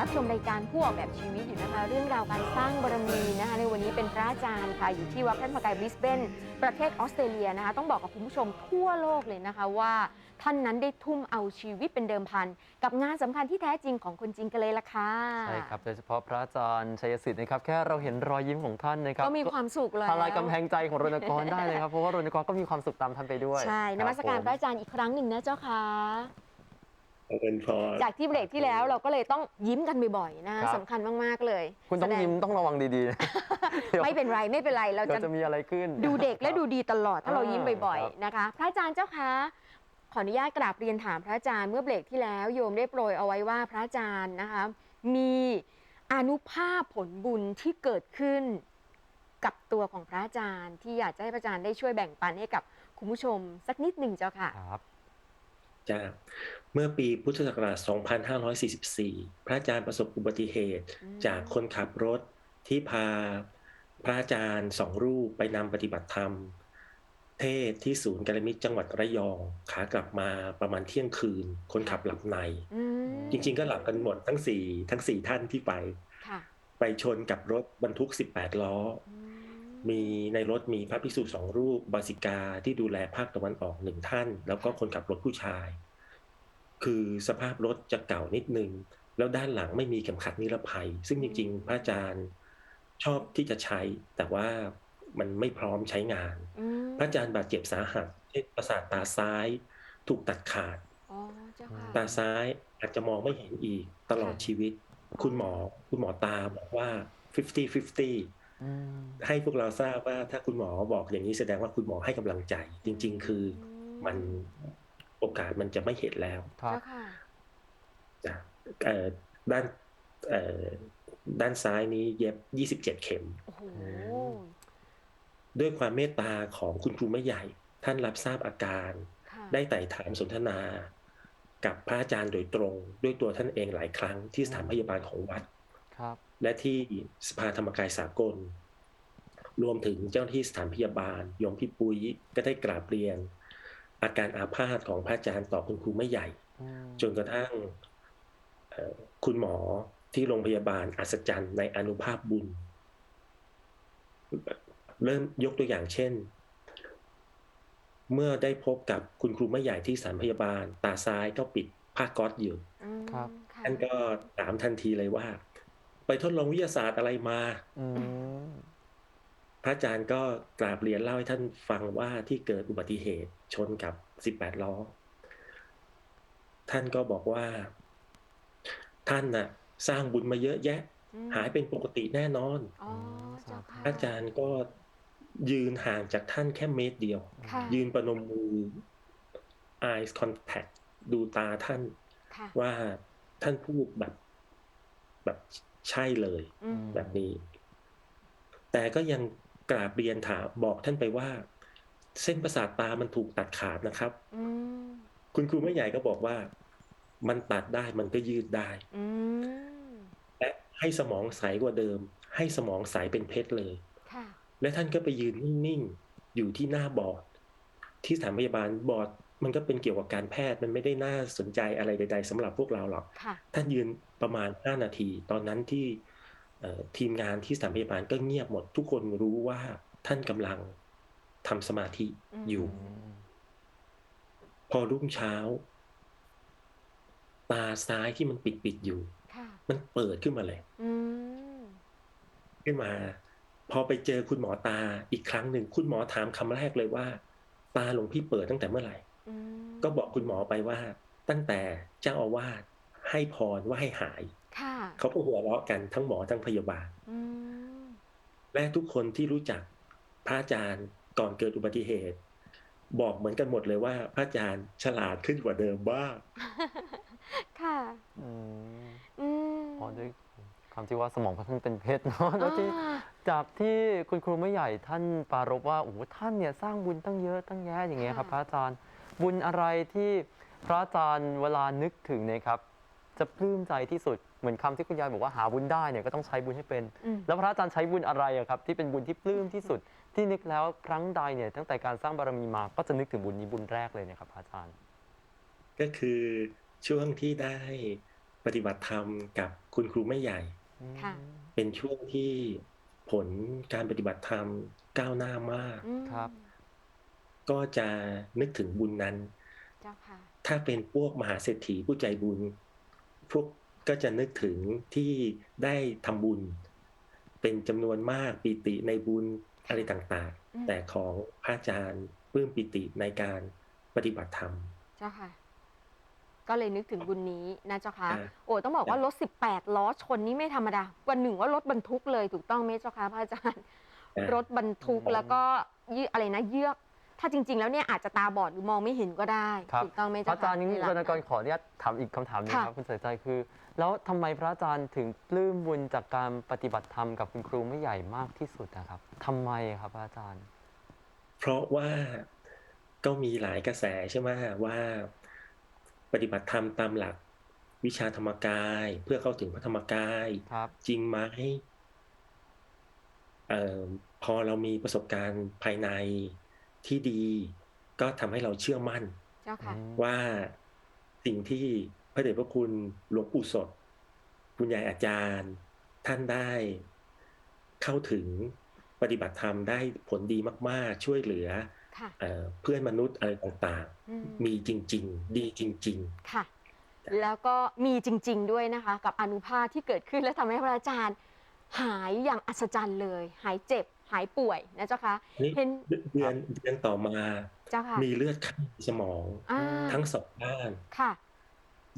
รับชมรายการผู้ออกแบบชีวิตอยู่นะคะ เรื่องราวการสร้างบารมีนะคะ ในวันนี้เป็นพระอาจารย์ค่ะ อยู่ที่วัดพระธรรมกายบริสเบนประเทศออสเตรเลียนะคะ ต้องบอกกับคุณผู้ชมทั่วโลกเลยนะคะว่าท่านนั้นได้ทุ่มเอาชีวิตเป็นเดิมพัน กับงานสำคัญที่แท้จริงของคนจริงกันเลยล่ะค่ะใช่ครับโดยเฉพาะพระอาจารย์ชัยสิทธิ์นะครับแค่เราเห็นรอยยิ้มของท่านนะครับก็มีความสุขแล้วทลายกำแพงใจของรณกรได้เลยครับเพราะว่ารณกรก็มีความสุขตามท่านไปด้วยใช่นมัสการพระอาจารย์อีกครั้งหนึ่งนะเจ้าค่ะ เป็นพรจากที่เบรกที่แล้วเราก็เลยต้องยิ้มกันบ่อยๆนะสำคัญมากๆเลย คุณต้องแสดยิ้มต้องระวังดีๆนะเดี๋ยวไม่เป็นไรไม่เป็นไรเราเดี๋ยจะวจะมีอะไรขึ้น ดูเด็กและดูดีตลอดถ้าเรายิ้มบ่อยครับๆนะคะ พระอาจารย์เจ้าคะขออนุญาตกราบเรียนถามพระอาจารย์เมื่อเบรกที่แล้วโยมได้โปรยเอาไว้ว่าพระอาจารย์นะคะ มีอนุภาพผลบุญที่เกิดขึ้น กับตัวของพระอาจารย์ ที่อยากจะให้พระอาจารย์ได้ช่วยแบ่งปันให้กับคุณผู้ชม สักนิดหนึ่งเจ้าค่ะครับ จ้า เมื่อปีพุทธศักราช 2544 พระอาจารย์ประสบอุบัติเหตุอืมจากคนขับรถที่พาพระอาจารย์สองรูปไปนำปฏิบัติธรรม เทศน์ที่ศูนย์กัลมิตรจังหวัดระยองขากลับมาประมาณเที่ยงคืน คนขับหลับในอืมจริง ๆ ก็หลับกันหมดทั้งสี่ทั้งสี่ท่านที่ไปค่ะไปชนกับรถบรรทุก 18 ล้ออื มมีในรถมีพระภิกษุสองรูปบาสิกาที่ดูแลภาคตะวันออกหนึ่งท่าน แล้วก็คนขับรถผู้ชาย คือสภาพรถจะเก่านิดนึง แล้วด้านหลังไม่มีเข็มขัดนิรภัย ซึ่งจริงๆ พระอาจารย์ชอบที่จะใช้ แต่ว่ามันไม่พร้อมใช้งานอืมพระอาจารย์บาดเจ็บสาหัสเช่นประสาทตาซ้ายถูกตัดขาดอ๋อเจ้าค่ะตาซ้ายอาจจะมองไม่เห็นอีกตลอดค่ะชีวิต คุณหมอคุณหมอตาบอกว่า 50-50อืม ให้พวกเราทราบว่าถ้าคุณหมอบอกอย่างนี้แสดงว่าคุณหมอให้กำลังใจ จริง ๆ คือมันโอกาสมันจะไม่เห็นแล้วครับเจ้าค่ะนะเอ่อด้านเอ่อด้านซ้ายนี้เย็บ27เข็มโอ้โหด้วยความเมตตาของคุณครูไม่ใหญ่ ท่านรับทราบอาการค่ะได้ไต่ถามสนทนา กับพระอาจารย์โดยตรง ด้วยตัวท่านเองหลายครั้งที่สถานพยาบาลของวัดครับ และที่สภาธรรมกายสากล รวมถึงเจ้าหน้าที่สถานพยาบาลโยมพี่ปุ้ยก็ได้กราบเรียน อาการอาพาธของพระอาจารย์ต่อคุณครูไม่ใหญ่อืมจนกระทั่งเอ่อคุณหมอที่โรงพยาบาลอัศจรรย์ในอนุภาพบุญ เริ่มยกตัวอย่างเช่น เมื่อได้พบกับคุณครูไม่ใหญ่ที่สถานพยาบาล ตาซ้ายก็ปิดผ้าก๊อซอยู่อืมครับค่ะท่านก็ถามทันทีเลยว่า ไปทดลองวิทยาศาสตร์อะไรมาอืมพระอาจารย์ก็กราบเรียนเล่าให้ท่านฟังว่าที่เกิดอุบัติเหตุชนกับ18ล้อ ท่านก็บอกว่า ท่านน่ะ สร้างบุญมาเยอะแยะอืมหายเป็นปกติแน่นอนอ๋อเจ้าค่ะพระอาจารย์ก็ยืนห่างจากท่านแค่เมตรเดียวค่ะยืนประนมมือ eye contact ดูตาท่านค่ะว่าท่านพูดแบบ แบบ ใช่เลยอืมแบบนี้ แต่ก็ยังกราบเรียนถามบอกท่านไปว่า เส้นประสาทตามันถูกตัดขาดนะครับอืมคุณครูไม่ใหญ่ก็บอกว่า มันตัดได้มันก็ยืดได้อืมและให้สมองใสกว่าเดิม ให้สมองใสเป็นเพชรเลยค่ะและท่านก็ไปยืนนิ่งๆอยู่ที่หน้าบอร์ดที่สถานพยาบาลบอร์ด มันก็เป็นเกี่ยวกับการแพทย์มันไม่ได้น่าสนใจอะไรใด ๆสำหรับพวกเราหรอกค่ะท่านยืนประมาณ 5 นาที ตอนนั้นที่เอ่อทีมงานที่สถานพยาบาลก็เงียบหมด ทุกคนรู้ว่าท่านกำลังทำสมาธิอืมอยู่อืมพอรุ่งเช้า ตาซ้ายที่มันปิดปิดๆอยู่ค่ะมันเปิดขึ้นมาเลยอืมขึ้นมา พอไปเจอคุณหมอตาอีกครั้งหนึ่งคุณหมอถามคำแรกเลยว่า ตาหลวงพี่เปิดตั้งแต่เมื่อไหร่อืม ก็บอกคุณหมอไปว่า ตั้งแต่เจ้าอาวาสให้พรว่าให้หายค่ะเขาก็หัวเราะกันทั้งหมอทั้งพยาบาลอืมและทุกคนที่รู้จักพระอาจารย์ก่อนเกิดอุบัติเหตุ บอกเหมือนกันหมดเลยว่า พระอาจารย์ฉลาดขึ้นกว่าเดิมบ้างค่ะอืมอืมอ๋อด้วยความที่ว่าสมองของท่านเป็นเพชรเนาะแล้วที่อ่าจากที่คุณครูไม่ใหญ่ท่านปรารภว่าโอ้โหท่านเนี่ยสร้างบุญตั้งเยอะตั้งแยะอย่างเงี้ยครับค่ะพระอาจารย์ บุญอะไรที่พระอาจารย์เวลานึกถึงเนี่ยครับ จะปลื้มใจที่สุดเหมือนคำที่คุณยายบอกว่าหาบุญได้เนี่ยก็ต้องใช้บุญให้เป็นอืมแล้วพระอาจารย์ใช้บุญอะไรอะครับ ที่เป็นบุญที่ปลื้มที่สุดที่นึกแล้วครั้งใดเนี่ยตั้งแต่การสร้างบารมีมาก็จะนึกถึงบุญนี้บุญแรกเลยเนะครับพระอาจารย์ ก็คือช่วงที่ได้ปฏิบัติธรรมกับคุณครูไม่ใหญ่ค่ะเป็นช่วงที่ผลการปฏิบัติธรรมก้าวหน้ามากอืมครับ ก็จะนึกถึงบุญนั้นเจ้าค่ะถ้าเป็นพวกมหาเศรษฐีผู้ใจบุญ พวกก็จะนึกถึงที่ได้ทำบุญ เป็นจำนวนมากปิติในบุญอะไรต่างอืมๆแต่ของพระอาจารย์ปลื้มปิติในการปฏิบัติธรรม เจ้าค่ะ ก็เลยนึกถึงบุญนี้นะเจ้าค่ะอ่าโอ้ต้องบอกว่ารถ 18 ล้อชนนี่ไม่ธรรมดา วันหนึ่งว่ารถบรรทุกเลยถูกต้องไหมเจ้าค่ะพระอาจารย์อ่ารถบรรทุกแล้วก็เยือกอะไรนะเยือก ถ้าจริง ๆ แล้วเนี่ยอาจจะตาบอดหรือมองไม่เห็นก็ได้ครับ ถูกต้องไหมพระเจ้าอาจารย์นี้ในหลัรณกรขออนุญาตถามอีกคำถามหนึงค่ะครับคุณเสรีใจคือ แล้วทำไมพระอาจารย์ถึงปลื้มบุญจากการปฏิบัติธรรมกับคุณครูไม่ใหญ่มากที่สุดนะครับทำไมครับพระอาจารย์ เพราะว่าก็มีหลายกระแสใช่ไหมว่า ปฏิบัติธรรมตามหลักวิชาธรรมกาย เพื่อเข้าถึงพระธรรมกาย ครับ จริงไหมเอ่อพอเรามีประสบการณ์ภายใน ที่ดีก็ทำให้เราเชื่อมั่นเจ้าค่ะว่าสิ่งที่พระเดชพระคุณหลวงปู่สด คุณยายอาจารย์ ท่านได้เข้าถึงปฏิบัติธรรมได้ผลดีมาก ๆ ช่วยเหลือค่ะเอ่อเพื่อนมนุษย์อะไรต่างอืมๆมีจริง ๆ ดีจริงค่ะ แล้วก็มีจริง ๆ ด้วยนะคะ กับอนุภาพที่เกิดขึ้นและทำให้พระอาจารย์หายอย่างอัศจรรย์เลย หายเจ็บ หายป่วยนะเจ้าคะๆนี่เห็นเดือนเดือนต่อมาเจ้าค่ะมีเลือดข้างในสมองอ่าทั้งสองด้านค่ะ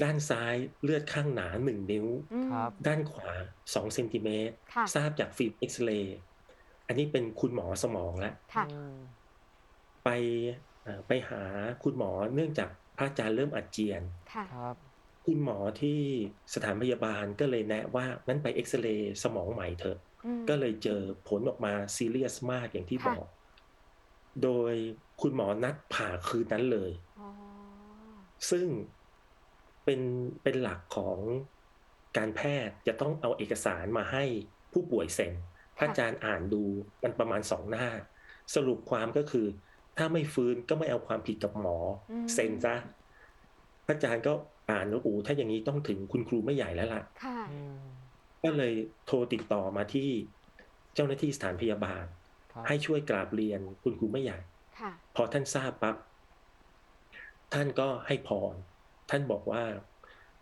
ด้านซ้ายเลือดข้างหนาหนึ่งนิ้วอืมครับด้านขวา2เซนติเมตรค่ะทราบจากฟิล์มเอ็กซเรย์อันนี้เป็นคุณหมอสมองแล้วค่ะอืมไปเอ่อไปหาคุณหมอเนื่องจากพระอาจารย์เริ่มอาเจียนค่ะครับคุณหมอที่สถานพยาบาลก็เลยแนะว่านั้นไปเอ็กซเรย์สมองใหม่เถอะอืม ก็เลยเจอผลออกมาซีเรียสมากอย่างที่บค่ะอก โดยคุณหมอนัดผ่าคืนนั้นเลยอ๋อซึ่งเป็นเป็นหลักของการแพทย์จะต้องเอาเอกสารมาให้ผู้ป่วยเซ็นพระอาจารย์อ่านดูมันประมาณสองหน้า สรุปความก็คือ ถ้าไม่ฟื้นก็ไม่เอาความผิดกับหมออมเซ็นซะพระอาจารย์ก็อ่านแล้วอูถ้าอย่างนี้ต้องถึงคุณครูไม่ใหญ่แล้วล่ะค่ะอืม ก็เลยโทรติดต่อมาที่เจ้าหน้าที่สถานพยาบาลครับให้ช่วยกราบเรียนคุณครูไม่ใหญ่ค่ะพอท่านทราบปั๊บท่านก็ให้พร ท่านบอกว่า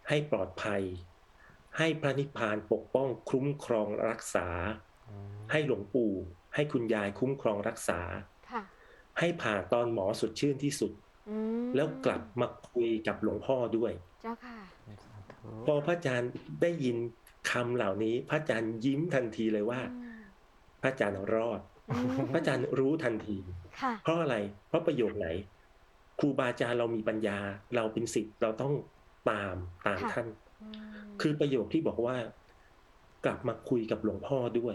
ให้ปลอดภัย ให้พระนิพพานปกป้องคุ้มครองรักษาอืมให้หลวงปู่ ให้คุณยายคุ้มครองรักษาค่ะให้ผ่าตอนหมอสดชื่นที่สุดอืมแล้วกลับมาคุยกับหลวงพ่อด้วย เจ้าค่ะสาธุพอพระอาจารย์ได้ยิน คำเหล่านี้พระอาจารย์ยิ้มทันทีเลยว่าอืมพระอาจารย์รอดอืมพระอาจารย์รู้ทันทีค่ะเพราะอะไร เพราะประโยคไหน ครูบาอาจารย์เรามีปัญญา เราเป็นศิษย์เราต้องตามตามค่ะท่านอืมคือประโยคที่บอกว่า กลับมาคุยกับหลวงพ่อด้วย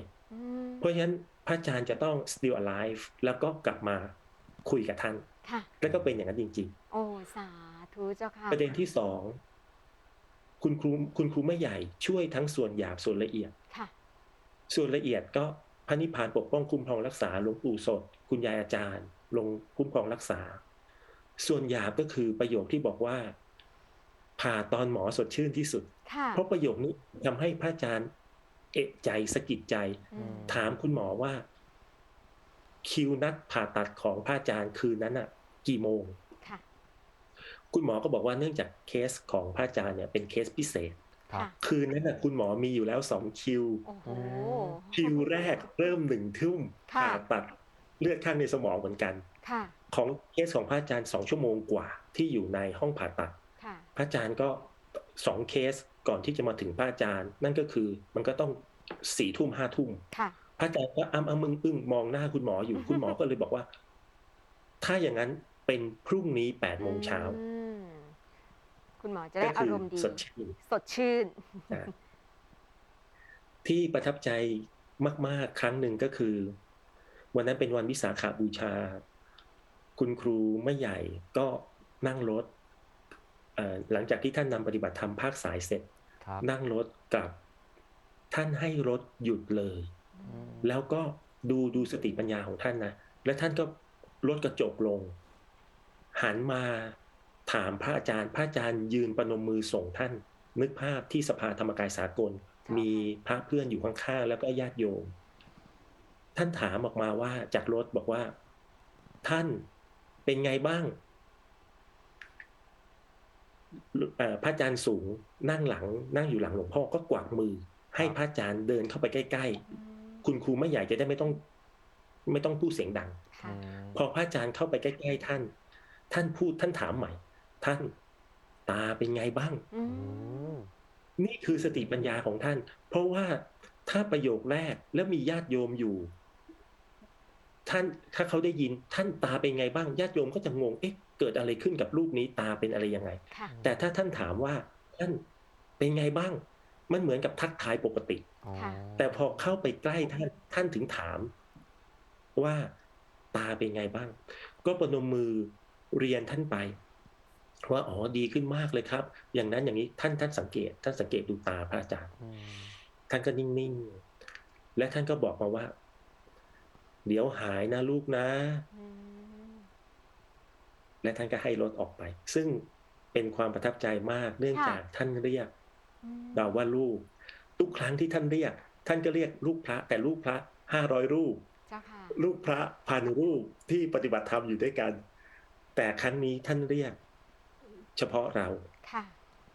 มเพราะฉะนั้นพระอาจารย์จะต้อง still alive แล้วก็กลับมาคุยกับท่านค่ะแล้วก็เป็นอย่างนั้นจริงโอ้สาธุเจ้าค่ะๆประเด็นที่สอง คุณครูคุณครูไม่ใหญ่ช่วยทั้งส่วนหยาบส่วนละเอียดค่ะส่วนละเอียดก็พระนิพพานปกป้องคุ้มครองรักษาหลวงปู่สด คุณยายอาจารย์ ลงคุ้มครองรักษา ส่วนหยาบก็คือประโยคที่บอกว่า ผ่าตอนหมอสดชื่นที่สุดค่ะเพราะประโยคนี้ทำให้พระอาจารย์เอะใจสะกิดใจอืมถามคุณหมอว่า คิวนัดผ่าตัดของพระอาจารย์คืนนั้นอะกี่โมง ค่ะคุณหมอก็บอกว่าเนื่องจากเคสของพระอาจารย์เนี่ยเป็นเคสพิเศษครับค่ะคืนนั้นน่ะคุณหมอมีอยู่แล้วสองคิวโอ้โหคิวแรกเริ่มหนึ่งทุ่มค่ะผ่าตัดเลือดข้างในสมองเหมือนกันค่ะของเคสของพระอาจารย์สองชั่วโมงกว่าที่อยู่ในห้องผ่าตัดค่ะพระอาจารย์ก็สองเคสก่อนที่จะมาถึงพระอาจารย์ นั่นก็คือมันก็ต้องสี่ทุ่มห้าทุ่มค่ะพระอาจารย์ก็อ้ำอ้ำมึงอึ้งมองหน้าคุณหมออยู่คุณหมอก็เลยบอกว่า ถ้าอย่างนั้นเป็นพรุ่งนี้แปดโมงเช้าอืม คุณหมอจะได้ก็อาคืรมณ์ดีสดชื่นสดชื่นนะที่ประทับใจมาก ๆ ครั้งหนึ่งก็คือ วันนั้นเป็นวันวิสาขาบูชา คุณครูไม่ใหญ่ก็นั่งรถเอ่อหลังจากที่ท่านนำปฏิบัติธรรมภาคสายเสร็จครับนั่งรถกลับ ท่านให้รถหยุดเลยอืมแล้วก็ดูดูสติปัญญาของท่านนะ และท่านก็ลดกระจกลง หันมา ถามพระอาจารย์ พระอาจารย์ยืนประนมมือส่งท่าน นึกภาพที่สภาธรรมกายสากลค่ะมีพระเพื่อนอยู่ข้างๆแล้วก็ญาติโยม ท่านถามออกมาว่าจากรถบอกว่า ท่านเป็นไงบ้างเอ่อพระอาจารย์สูงนั่งหลัง นั่งอยู่หลังหลวงพ่อก็กวักมือ ให้พระอาจารย์เดินเข้าไปใกล้อืมๆคุณครูไม่ใหญ่จะได้ไม่ต้อง ไม่ต้องพูดเสียงดังค่ะพอพระอาจารย์เข้าไปใกล้ ๆ ท่าน ท่านพูดท่านถามใหม่ ท่าน ตาเป็นไงบ้างอือืมมนี่คือสติปัญญาของท่าน เพราะว่าถ้าประโยคแรกแล้วมีญาติโยมอยู่ ท่านถ้าเขาได้ยินท่านตาเป็นไงบ้างญาติโยมก็จะงงเอ๊ะเกิดอะไรขึ้นกับรูปนี้ตาเป็นอะไรยังไงค่ะแต่ถ้าท่านถามว่าท่านเป็นไงบ้าง มันเหมือนกับทักทายปกติอ๋อค่ะแต่พอเข้าไปใกล้ท่านท่านถึงถาม ว่าตาเป็นไงบ้าง ก็ประนมมือเรียนท่านไป ว่าอ๋อดีขึ้นมากเลยครับ อย่างนั้นอย่างนี้ท่านท่านสังเกต ท่านสังเกตดูตาพระอาจารย์อืมท่านก็นิ่งๆ และท่านก็บอกมาว่า เดี๋ยวหายนะลูกนะอืมและท่านก็ให้รถออกไป ซึ่งเป็นความประทับใจมากเนื่องจากท่านเรียกอืมเราว่าลูก ทุกครั้งที่ท่านเรียก ท่านก็เรียกลูกพระ แต่ลูกพระห้าร้อยรูปเจ้าค่ะลูกพระพันรูปที่ปฏิบัติธรรมอยู่ด้วยกัน แต่ครั้งนี้ท่านเรียก เฉพาะเราค่ะ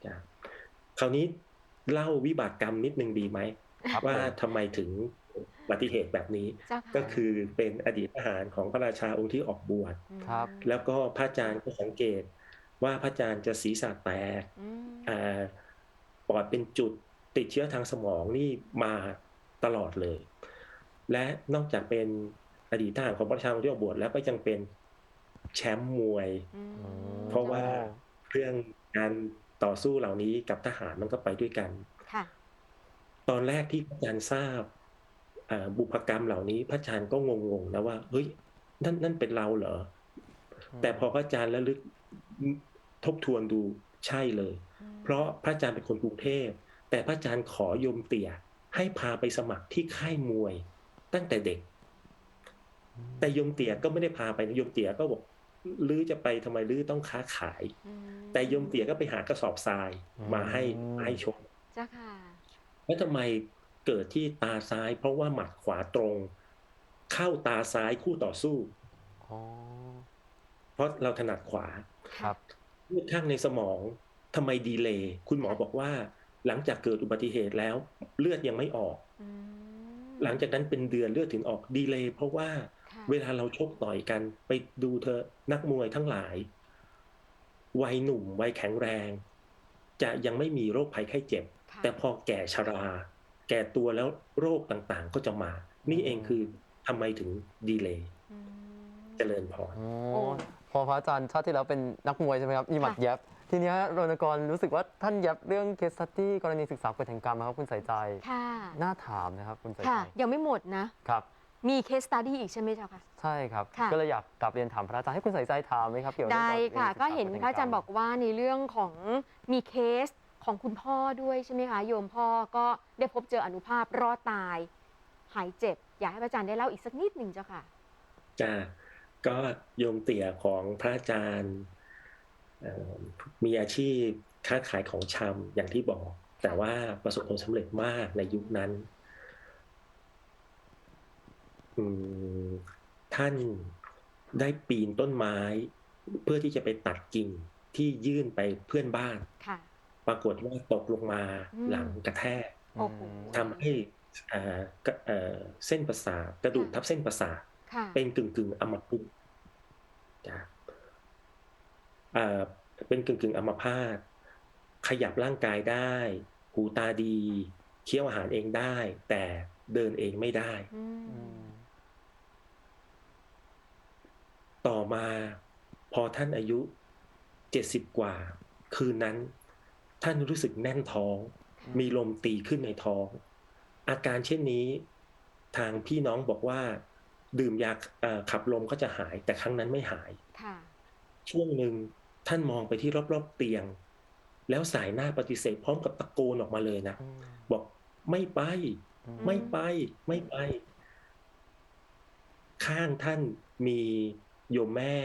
จ้ะคราวนี้เล่าวิบากกรรมนิดนึงดีไหมครับว่าผมทำไมถึงอุบัติเหตุแบบนี้เจ้าค่ะก็คือเป็นอดีตทหารของพระราชาองค์ที่ออกบวชมครับ แล้วก็พระอาจารย์ก็สังเกตว่าพระอาจารย์จะศีรษะแตกอืมอ่าปอดเป็นจุดติดเชื้อทางสมองนี่มาตลอดเลย และนอกจากเป็นอดีตทหารของพระราชาองค์ที่ออกบวชแล้วก็ยังเป็นแชมป์มวยอืมอืมเพราะว่า เรื่องการต่อสู้เหล่านี้กับทหารมันก็ไปด้วยกันค่ะตอนแรกที่พระอาจารย์ทราบอ่าบุพกรรมเหล่านี้ พระอาจารย์ก็งงๆนะว่าเฮ้ยนั่นนั่นเป็นเราเหรอแต่พอพระอาจารย์ระลึกทบทวนดูใช่เลย เพราะพระอาจารย์เป็นคนกรุงเทพแต่พระอาจารย์ขอโยมเตี่ยให้พาไปสมัครที่ค่ายมวย ตั้งแต่เด็ก แต่โยมเตี่ยก็ไม่ได้พาไปนะโยมเตี่ยก็บอกลือจะไปทำไมลือต้องค้าขายอืม แต่โยมเตี่ยก็ไปหากระสอบทรายมาให้มาให้ชมเจ้าค่ะแล้วทำไมเกิดที่ตาซ้าย เพราะว่าหมัดขวาตรง เข้าตาซ้ายคู่ต่อสู้อ๋อเพราะเราถนัดขวาครับเลือดข้างในสมองทำไมดีเลย์คุณหมอบอกว่า หลังจากเกิดอุบัติเหตุแล้ว เลือดยังไม่ออกอืมหลังจากนั้นเป็นเดือนเลือดถึงออกดีเลย์เพราะว่าค่ะเวลาเราชกต่อยกันไปดูเธอะนักมวยทั้งหลาย วัยหนุ่มวัยแข็งแรง จะยังไม่มีโรคภัยไข้เจ็บค่ะแต่พอแก่ชรา แก่ตัวแล้วโรคต่างๆ ก็จะมา นี่เองคือทำไมถึงดีเลย์อืมเจริญพรอ๋อโอ้พอพระอาจารย์ชาติที่แล้วเป็นนักมวยใช่ไหมครับมีหมัดค่ะเย็บทีเนี้ยรณกรรู้สึกว่าท่านเย็บเรื่องเคสสตี้กรณีศึกษากฎแห่งกรรมนะครับคุณใส่ใจค่ะน่าถามนะครับคุณใส่ใจค่ะยังไม่หมดนะครับ มีเคสตัดดี้อีกใช่ไหมเจ้าค่ะใช่ครับ ค่ะ ก็เลยอยากกลับเรียนถามพระอาจารย์ให้คุณใส่ใจถามไหมครับเกี่ยวกับได้เรื่องค่ะศึษก็เห็นฎแห่งพระอาจารย์มบอกว่าในเรื่องของมีเคสของคุณพ่อด้วยใช่ไหมคะโยมพ่อก็ได้พบเจออนุภาพรอดตาย หายเจ็บ อยากให้พระอาจารย์ได้เล่าอีกสักนิดหนึ่งเจ้าค่ะ จ้าก็โยมเตี่ยของพระอาจารย์เอ่อมีอาชีพค้าขายของชำอย่างที่บอก แต่ว่าประสบผลสำเร็จมากในยุคนั้นอืม ท่านได้ปีนต้นไม้ เพื่อที่จะไปตัดกิ่งที่ยื่นไปเพื่อนบ้านค่ะปรากฏว่าตกลงมาอืมหลังกระแทกโอ้โหทำให้อ่ากระเอ่อเส้นประสาทกระดูกทับเส้นประสาทค่ะเป็นกึ่งกึ่งๆอัมพฤกษ์จ้ะอ่าเป็นกึ่งกึ่งๆอัมพาตขยับร่างกายได้ หูตาดี เคี้ยวอาหารเองได้ แต่เดินเองไม่ได้ อืม อืม ต่อมาพอท่านอายุเจ็ดสิบกว่า คืนนั้น ท่านรู้สึกแน่นท้อง มีลมตีขึ้นในท้อง อาการเช่นนี้ ทางพี่น้องบอกว่า ดื่มยาเอ่อขับลมก็จะหาย แต่ครั้งนั้นไม่หายค่ะช่วงหนึ่งท่านมองไปที่รอบๆเตียง แล้วสายหน้าปฏิเสธพร้อมกับตะโกนออกมาเลยนะอืมบอกไม่ไปอืมไม่ไป ไม่ไป ข้างท่านมี โยมแม่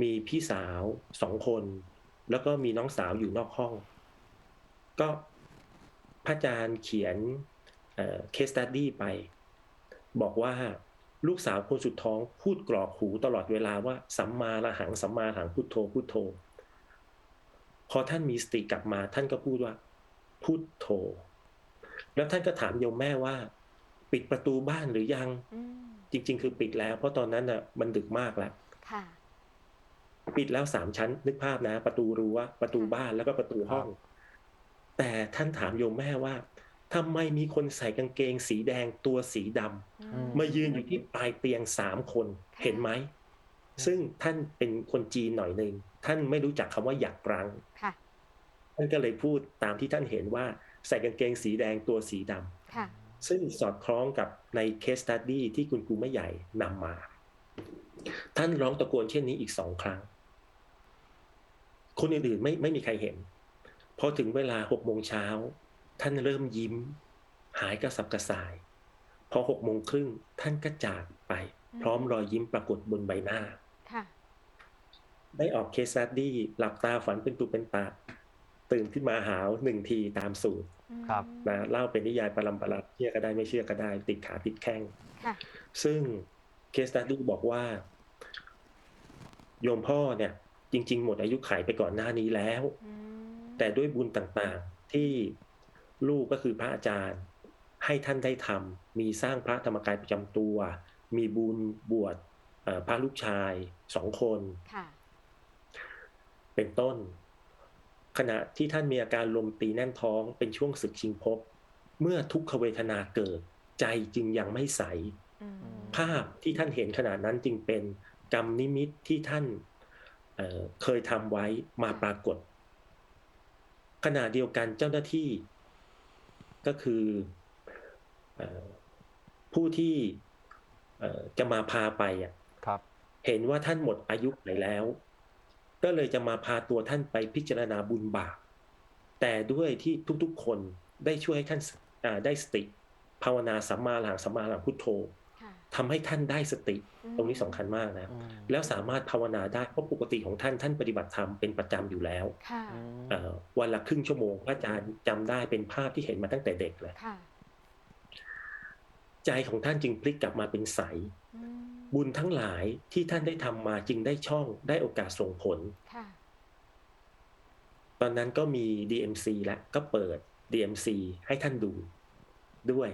มีพี่สาวสองคน แล้วก็มีน้องสาวอยู่นอกห้อง ก็พระอาจารย์เขียนเคสตัดดี้ไป บอกว่าลูกสาวคนสุดท้องพูดกรอกหูตลอดเวลาว่าสัมมาละหังสัมมาหังพุทโธพุทโธ พอท่านมีสติกลับมา ท่านก็พูดว่า พุทโธ แล้วท่านก็ถามโยมแม่ว่า ปิดประตูบ้านหรือยัง จริง ๆ คือปิดแล้ว เพราะตอนนั้นน่ะมันดึกมากแล้วค่ะปิดแล้วสามชั้น นึกภาพนะ ประตูรั้วประตูบ้านแล้วก็ประตูห้อง แต่ท่านถามโยมแม่ว่าทำไมมีคนใส่กางเกงสีแดงตัวสีดำอืมมายืนอยู่ที่ปลายเตียงสามคนค่ะเห็นไหมซึ่งท่านเป็นคนจีนหน่อยหนึ่งท่านไม่รู้จักคำว่าหยักรังค่ะท่านก็เลยพูดตามที่ท่านเห็นว่า ใส่กางเกงสีแดงตัวสีดำค่ะ ซึ่งสอดคล้องกับในเคสตัดดี้ที่คุณครูไม่ใหญ่นำมา ท่านร้องตะโกนเช่นนี้อีกสองครั้ง คนอื่นๆไม่ไม่มีใครเห็น พอถึงเวลาหกโมงเช้า ท่านเริ่มยิ้ม หายกระสับกระส่าย พอหกโมงครึ่งท่านก็จากไปอืมพร้อมรอยยิ้มปรากฏบนใบหน้าค่ะได้ออกเคสตัดดี้หลับตาฝันเป็นตุเป็นตา ตื่นขึ้นมาหาวหนึ่งทีตามสูตรครับนะเล่าเป็นนิยายปรำปราเชื่อก็ได้ไม่เชื่อก็ได้ ติดขาติดแข้งค่ะซึ่งเคสตัดดี้บอกว่า โยมพ่อเนี่ย จริง ๆ หมดอายุขัยไปก่อนหน้านี้แล้วอืมแต่ด้วยบุญต่างๆที่ลูกก็คือพระอาจารย์ ให้ท่านได้ทำมีสร้างพระธรรมกายประจำตัว มีบุญบวชเอ่อพระลูกชายสองคนค่ะเป็นต้น ขณะที่ท่านมีอาการลมตีแน่นท้องเป็นช่วงศึกชิงภพเมื่อทุกขเวทนาเกิด ใจจึงยังไม่ใสอืมภาพที่ท่านเห็นขนาดนั้นจึงเป็นกรรมนิมิตที่ท่านเอ่อเคยทำไว้มาปรากฏ ขณะเดียวกันเจ้าหน้าที่ ก็คือเอ่อผู้ที่เอ่อจะมาพาไปอะครับเห็นว่าท่านหมดอายุไปแล้ว ก็เลยจะมาพาตัวท่านไปพิจารณาบุญบาปแต่ด้วยที่ทุกๆคนได้ช่วยให้ท่านอ่าได้สติ ภาวนาสัมมาหลังสัมมาหลังพุทโธค่ะทำให้ท่านได้สติ ตรงนี้สำคัญมากนะ แล้วสามารถภาวนาได้เพราะปกติของท่านท่านปฏิบัติธรรมเป็นประจำอยู่แล้วค่ะเอ่อวันละครึ่งชั่วโมงพระอาจารย์จำได้เป็นภาพที่เห็นมาตั้งแต่เด็กเลยค่ะใจของท่านจึงพลิกกลับมาเป็นใสอืม บุญทั้งหลายที่ท่านได้ทำมาจึงได้ช่องได้โอกาสส่งผลค่ะตอนนั้นก็มี DMC แล้วก็เปิด DMC ให้ท่านดูด้วย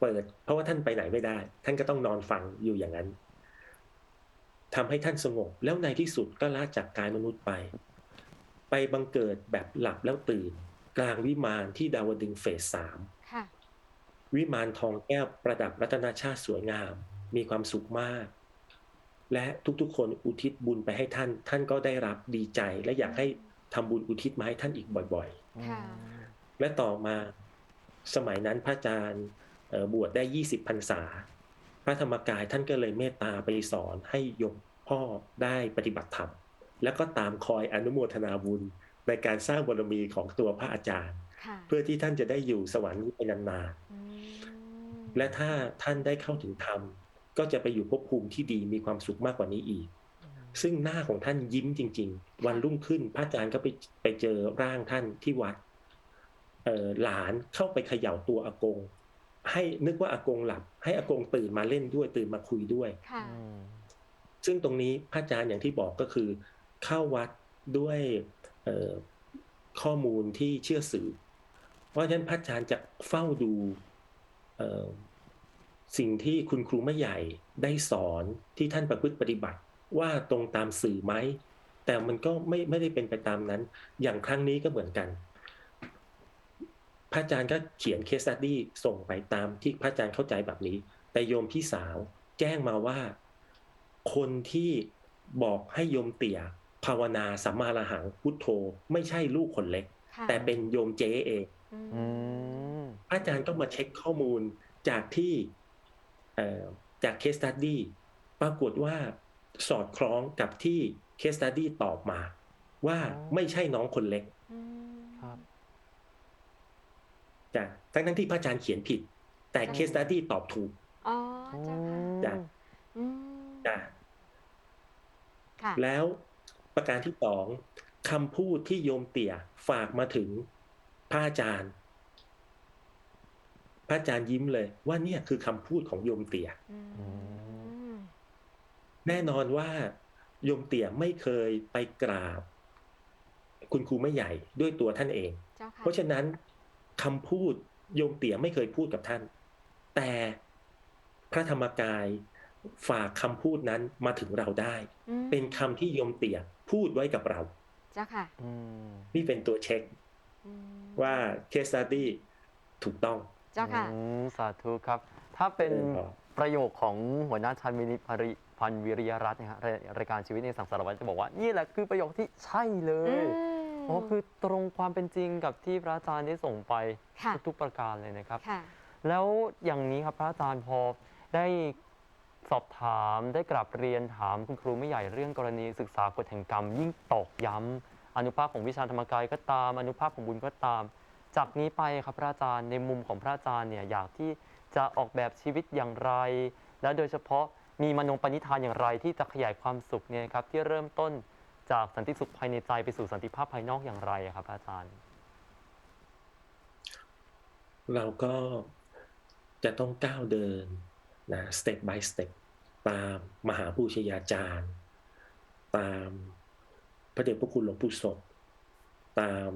เปิด เพราะว่าท่านไปไหนไม่ได้ ท่านก็ต้องนอนฟังอยู่อย่างนั้นทำให้ท่านสงบ แล้วในที่สุดก็ละจากกายมนุษย์ไป ไปบังเกิดแบบหลับแล้วตื่น กลางวิมานที่ดาวดึงส์เฟสสามค่ะวิมานทองแก้วประดับรัตนชาติสวยงาม มีความสุขมาก และทุกๆ คนอุทิศบุญไปให้ท่าน ท่านก็ได้รับดีใจ และอยากให้ทำบุญอุทิศมาให้ท่านอีกบ่อยค่ะๆและต่อมาสมัยนั้นพระอาจารย์เอ่อบวชได้20พรรษา พระธรรมกายท่านก็เลยเมตตาไปสอนให้โยมพ่อได้ปฏิบัติธรรมแล้วก็ตามคอยอนุโมทนาบุญในการสร้างบารมีของตัวพระอาจารย์ค่ะเพื่อที่ท่านจะได้อยู่สวรรค์นี้ไปนานๆอืมและถ้าท่านได้เข้าถึงธรรม ก็จะไปอยู่ภพภูมิที่ดีมีความสุขมากกว่านี้อีก ซึ่งหน้าของท่านยิ้มจริง ๆ วันรุ่งขึ้นพระอาจารย์ก็ไปไปเจอร่างท่านที่วัดเอ่อหลานเข้าไปเขย่าตัวอากง ให้นึกว่าอากงหลับ ให้อากงตื่นมาเล่นด้วยตื่นมาคุยด้วยค่ะซึ่งตรงนี้พระอาจารย์อย่างที่บอกก็คือ เข้าวัดด้วยเอ่อข้อมูลที่เชื่อสื่อ เพราะฉะนั้นพระอาจารย์จะเฝ้าดูเอ่อ สิ่งที่คุณครูไม่ใหญ่ได้สอนที่ท่านประพฤติปฏิบัติ ว่าตรงตามสื่อไหม แต่มันก็ไม่ไม่ได้เป็นไปตามนั้น อย่างครั้งนี้ก็เหมือนกัน พระอาจารย์ก็เขียนเคส e ดี้ส่งไปตามที่พระอาจารย์เข้าใจแบบนี้ แต่โยมพี่สาวแจ้งมาว่า คนที่บอกให้โยมเตี่ยภาวนาสัมมาละหังพุทโธ ไม่ใช่ลูกคนเล็กค่ะแต่เป็นโยมเจ๊เองอืมอืมอาจารย์ก็มาเช็คข้อมูลจากที่เอ่อ จากเคสตัดดี้ปรากฏว่าสอดคล้องกับที่เคสตัดดี้ตอบมา ว่าไม่ใช่น้องคนเล็กอืมครับจ้ะทั้งทั้งๆที่พระอาจารย์เขียนผิด แต่เคสตัดดี้ตอบถูกอ๋อเจ้าค่ะจ้ะอืมจ้ะค่ะแล้วประการที่สองคำพูดที่โยมเตี่ยฝากมาถึงพระอาจารย์พ ระอาจารย์ยิ้มเลยว่าเนี่ยคือคำพูดของโยมเตี่ยอืมแน่นอนว่าโยมเตี่ยไม่เคยไปกราบ คุณครูไม่ใหญ่ด้วยตัวท่านเองเจ้าค่ะเพราะฉะนั้นคำพูดโยมเตี่ยไม่เคยพูดกับท่าน แต่พระธรรมกายฝากคำพูดนั้นมาถึงเราได้อืมเป็นคำที่โยมเตี่ยพูดไว้กับเราเจ้าค่ะอืมนี่เป็นตัวเช็คอืมว่าเคส s ต u d y ถูกต้อง เจ้าค่ะ อืมสาธุครับ ถ้าเป็นเออครับ ประโยคของหัวหน้าชันมินิพริพันธ์วิริยรัตน์นะฮะรายรายการชีวิตในสังสารวัตรจะบอกว่า นี่แหละคือประโยคที่ใช่เลอืยมโอ้คือตรงความเป็นจริงกับที่พระอาจารย์ได้ส่งไปค่ะทุกๆประการเลยนะครับ ค่ะ แล้วอย่างนี้ครับพระอาจารย์พอได้สอบถามได้กลับเรียนถามคุณครูไม่ใหญ่เรื่องกรณีศึกษากฎแห่งกรรม ยิ่งตอกย้ำอนุภาพของวิชาธรรมกายก็ตาม อนุภาพของบุญก็ตาม จากนี้ไปครับพระอาจารย์ในมุมของพระอาจารย์เนี่ยอยากที่จะออกแบบชีวิตอย่างไร และโดยเฉพาะมีมโนปณิธานอย่างไร ที่จะขยายความสุขเนี่ยครับที่เริ่มต้นจากสันติสุขภายในใจไปสู่สันติภาพภายนอกอย่างไรครับพระอาจารย์ เราก็จะต้องก้าวเดินนะ step by step ตามมหาปูชยาจารย์ ตามพระเดชพระคุณหลวงปู่สดตาม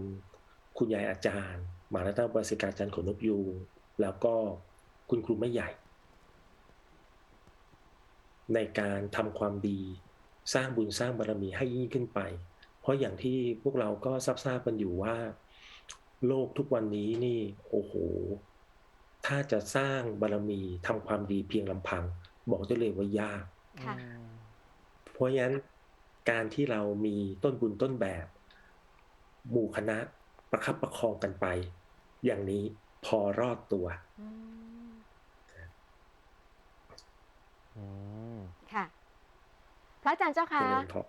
คุณยายอาจารย์มหารัตนบาสิกาจารย์ขนนกยูงแล้วก็คุณครูไม่ใหญ่ ในการทำความดีสร้างบุญสร้างบารมีให้ยิ่งขึ้นไป เพราะอย่างที่พวกเราก็ทราบๆกันอยู่ว่า โลกทุกวันนี้นี่โอ้โห ถ้าจะสร้างบารมีทำความดีเพียงลำพัง บอกได้เลยว่ายากค่ะอืมเพราะฉะนั้นการที่เรามีต้นบุญต้นแบบ หมู่คณะ ประคับประคองกันไป อย่างนี้พอรอดตัวอืมอืมค่ะ พระอาจารย์เจ้าเจค่ะริญพร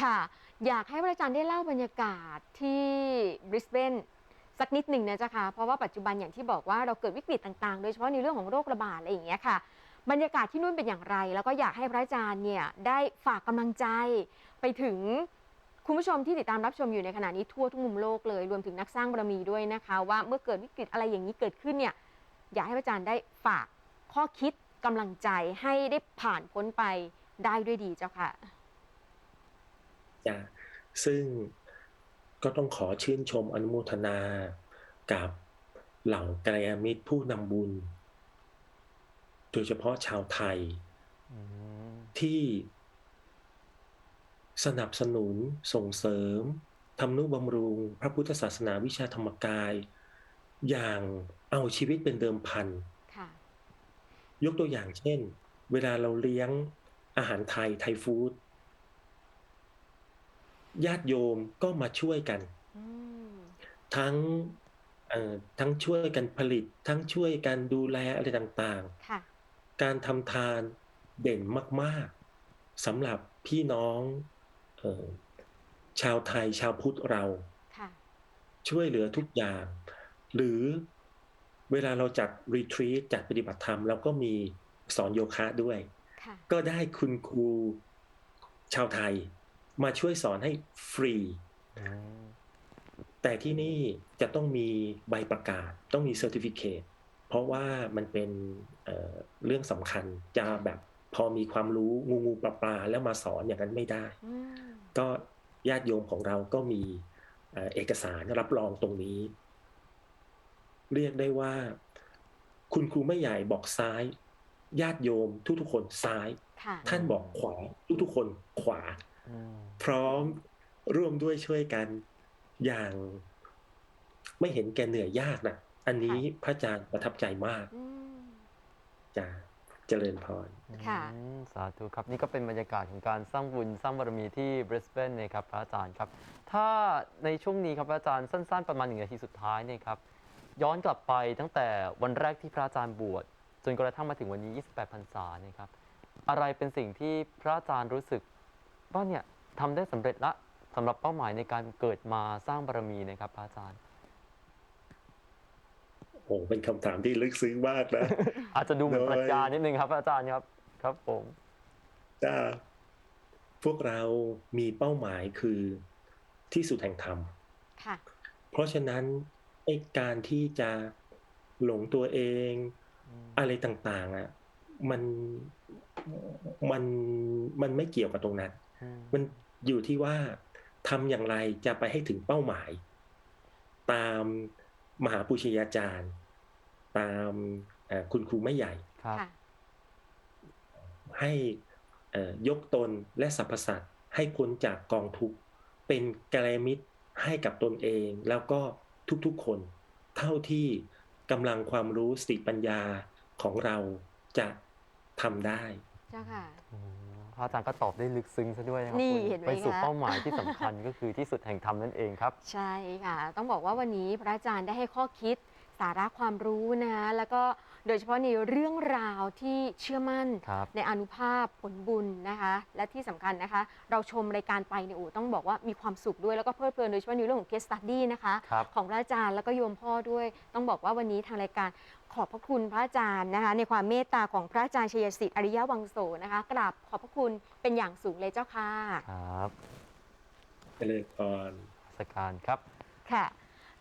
ค่ะ อยากให้พระอาจารย์ได้เล่าบรรยากาศที่บริสเบนสักนิดหนึ่งนะเจ้าค่ะเพราะว่าปัจจุบันอย่างที่บอกว่าเราเกิดวิกฤตต่างๆ โดยเฉพาะในเรื่องของโรคระบาดอะไรอย่างเงี้ยค่ะ บรรยากาศที่นู่นเป็นอย่างไร แล้วก็อยากให้พระอาจารย์เนี่ยได้ฝากกำลังใจไปถึง คุณผู้ชมที่ติดตามรับชมอยู่ในขณะนี้ทั่วทุกมุมโลกเลยรวมถึงนักสร้างบารมีด้วยนะคะ ว่าเมื่อเกิดวิกฤตอะไรอย่างนี้เกิดขึ้นเนี่ยอยากให้พระอาจารย์ได้ฝากข้อคิดกำลังใจให้ได้ผ่านพ้นไปได้ด้วยดีเจ้าค่ะจ้ะซึ่งก็ต้องขอชื่นชมอนุโมทนากับเหล่ากัลยาณมิตรผู้นำบุญ โดยเฉพาะชาวไทยอืมที่ สนับสนุนส่งเสริมทำนุบำรุง พระพุทธศาสนาวิชาธรรมกาย อย่างเอาชีวิตเป็นเดิมพันค่ะยกตัวอย่างเช่น เวลาเราเลี้ยงอาหารไทยไทยฟู้ดญาติโยมก็มาช่วยกันอืมทั้งเอ่อทั้งช่วยกันผลิต ทั้งช่วยกันดูแลอะไรต่างค่ะๆการทำทานเด่นมาก ๆสำหรับพี่น้องเออ ชาวไทยชาวพุทธเราค่ะช่วยเหลือทุกอย่าง หรือเวลาเราจัดรีทรีตจัดปฏิบัติธรรมเราก็มีสอนโยคะด้วยค่ะก็ได้คุณครูชาวไทยมาช่วยสอนให้ฟรีอืมแต่ที่นี่จะต้องมีใบประกาศ ต้องมีเซอร์ติฟิเคตเพราะว่ามันเป็นเอ่อเรื่องสำคัญจะแบบพอมีความรู้งูงูปลาปลาแล้วมาสอนอย่างนั้นไม่ได้อืม ก็ญาติโยมของเราก็มีเอ่อเอกสารรับรองตรงนี้ เรียกได้ว่า คุณครูไม่ใหญ่บอกซ้าย ญาติโยมทุกๆคนซ้ายค่ะท่านบอกขวาทุกๆคนขวาอืมพร้อมร่วมด้วยช่วยกันอย่างไม่เห็นแก่เหนื่อยยากนะอันนี้พระอาจารย์ประทับใจมากอืมจะ เจริญพรค่ะอืมสาธุครับ นี่ก็เป็นบรรยากาศของการสร้างบุญสร้างบารมีที่บริสเบนนะครับพระอาจารย์ครับ ถ้าในช่วงนี้ครับพระอาจารย์สั้น ๆ ประมาณหนึ่งนาทีสุดท้ายเนี่ยครับย้อนกลับไปตั้งแต่วันแรกที่พระอาจารย์บวชจนกระทั่งมาถึงวันนี้ 28พรรษาเนี่ยครับอะไรเป็นสิ่งที่พระอาจารย์รู้สึกว่าเนี่ยทำได้สำเร็จละสำหรับเป้าหมายในการเกิดมาสร้างบารมีนะครับพระอาจารย์ โอ้เป็นคำถามที่ลึกซึ้งมากนะ อาจจะดูเหมือนโดยปรัชญานิดนึงครับพระอาจารย์ครับ ครับผมจ้าพวกเรามีเป้าหมายคือที่สุดแห่งธรรมค่ะ เพราะฉะนั้นไอ้การที่จะหลงตัวเองอืมอะไรต่างๆอะมันมันมันไม่เกี่ยวกับตรงนั้นอืมมันอยู่ที่ว่าทำอย่างไรจะไปให้ถึงเป้าหมาย ตาม มหาปุชญาจารย์ ตามเอ่อคุณครูไม่ใหญ่ครับค่ะให้เอ่อยกตนและสรรพสัตว์ให้พ้นจากกองทุกข์เป็นกลมิตรให้กับตนเอง แล้วก็ทุกๆคน เท่าที่กำลังความรู้สติปัญญาของเราจะทำได้ เจ้าค่ะโอ้ พระอาจารย์ก็ตอบได้ลึกซึ้งซะด้วยนะครับนี่คุณเห็นไหมไปสู่คะ เป้าหมายที่สำคัญก็คือที่สุดแห่งธรรมนั่นเองครับ ใช่ค่ะ ต้องบอกว่าวันนี้พระอาจารย์ได้ให้ข้อคิด สาระความรู้นะคะแล้วก็โดยเฉพาะในเรื่องราวที่เชื่อมั่น ครับในอนุภาพผลบุญนะคะ และที่สำคัญนะคะ เราชมรายการไปเนี่ยโอ้ต้องบอกว่ามีความสุขด้วยแล้วก็เพลิดเพลินโดยเฉพาะในเรื่องของ case study นะคะ ครับ ของพระอาจารย์แล้วก็โยมพ่อด้วย ต้องบอกว่าวันนี้ทางรายการขอบพระคุณพระอาจารย์นะคะ ในความเมตตาของพระอาจารย์ชัยสิทธิ์อริยวังโสนะคะกราบขอบพระคุณเป็นอย่างสูงเลยเจ้าค่ะครับเจริญพร สการครับ ค่ะ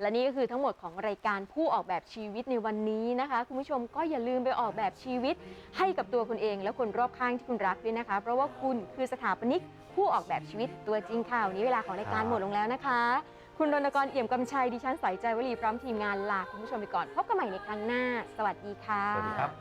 และนี่ก็คือทั้งหมดของรายการผู้ออกแบบชีวิตในวันนี้นะคะ คุณผู้ชมก็อย่าลืมไปออกแบบชีวิต ให้กับตัวคุณเอง และคนรอบข้างที่คุณรักด้วยนะคะ เพราะว่าคุณคือสถาปนิกผู้ออกแบบชีวิตตัวจริงค่ะวันนี้เวลาของรายการหมดลงแล้วนะคะ คุณรณกรเอี่ยมกำชัยดิฉันสายใจวลีพร้อมทีมงานลาคุณผู้ชมไปก่อนพบกันใหม่ในครั้งหน้า สวัสดีค่ะสวัสดีครับ